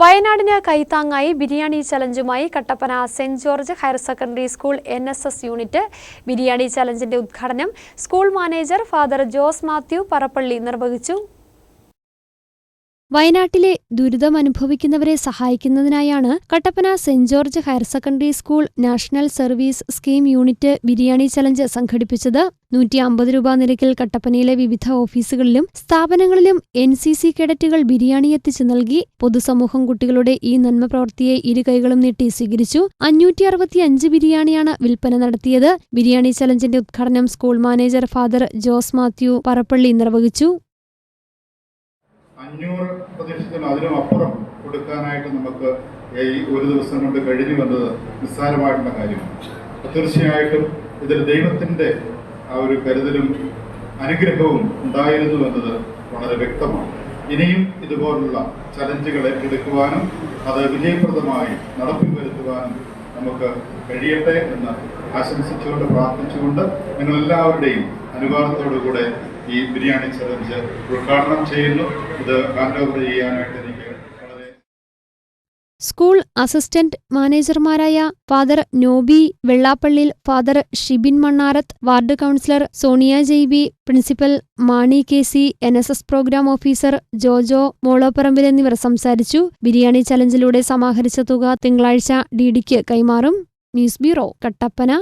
വയനാടിന് കൈത്താങ്ങായി biryani ചലഞ്ചുമായി Kattappana saint George higher secondary school N S S unit. Biryani ചലഞ്ചിന്റെ ഉദ്ഘാടനം school manager father Jose Mathew Parappally നിർവഹിച്ചു. വയനാട്ടിലെ ദുരിതമനുഭവിക്കുന്നവരെ സഹായിക്കുന്നതിനായാണ് Kattappana saint George higher secondary school national service scheme unit biryani challenge സംഘടിപ്പിച്ചത്. നൂറ്റി അമ്പത് രൂപ നിരക്കിൽ കട്ടപ്പനയിലെ വിവിധ ഓഫീസുകളിലും സ്ഥാപനങ്ങളിലും എൻ സി സി കേഡറ്റുകൾ ബിരിയാണി എത്തിച്ചു നൽകി. പൊതുസമൂഹം കുട്ടികളുടെ ഈ നന്മ പ്രവൃത്തിയെ ഇരു കൈകളും നീട്ടി സ്വീകരിച്ചു. അഞ്ഞൂറ്റി അറുപത്തിയഞ്ച് ബിരിയാണിയാണ് വിൽപ്പന നടത്തിയത്. ബിരിയാണി ചലഞ്ചിന്റെ ഉദ്ഘാടനം school manager father Jose Mathew Parappally നിർവഹിച്ചു. അഞ്ഞൂറ് പ്രതീക്ഷിച്ചാൽ അതിനും അപ്പുറം കൊടുക്കാനായിട്ട് നമുക്ക് ഈ ഒരു ദിവസം കൊണ്ട് കഴിഞ്ഞു വന്നത് നിസ്സാരമായിട്ടുള്ള കാര്യമാണ്. തീർച്ചയായിട്ടും ഇതിൽ ദൈവത്തിന്റെ ആ ഒരു കരുതലും അനുഗ്രഹവും ഉണ്ടായിരുന്നു എന്നത് വളരെ വ്യക്തമാണ്. ഇനിയും ഇതുപോലുള്ള ചലഞ്ചുകൾ ഏറ്റെടുക്കുവാനും അത് വിജയപ്രദമായി നടപ്പിൽ വരുത്തുവാനും നമുക്ക് കഴിയട്ടെ എന്ന് ആശംസിച്ചുകൊണ്ട് പ്രാർത്ഥിച്ചുകൊണ്ട് നിങ്ങളെല്ലാവരുടെയും അനുവാദത്തോടുകൂടെ ഈ ബിരിയാണി ചലഞ്ച് ഉദ്ഘാടനം ചെയ്യുന്നു. ഇത് ഹാൻഡ് ഓവർ ചെയ്യാനായിട്ട് എനിക്ക് school assistant മാനേജർമാരായ father Noby Vellappallil father Shibin Mannarath ward councillor Sonia Jaybee principal Mani K C N S S programme officer Jojo Moloparambil എന്നിവർ സംസാരിച്ചു. ബിരിയാണി ചലഞ്ചിലൂടെ സമാഹരിച്ച തുക തിങ്കളാഴ്ച ഡിഡിക്ക് കൈമാറും. News bureau Kattappana.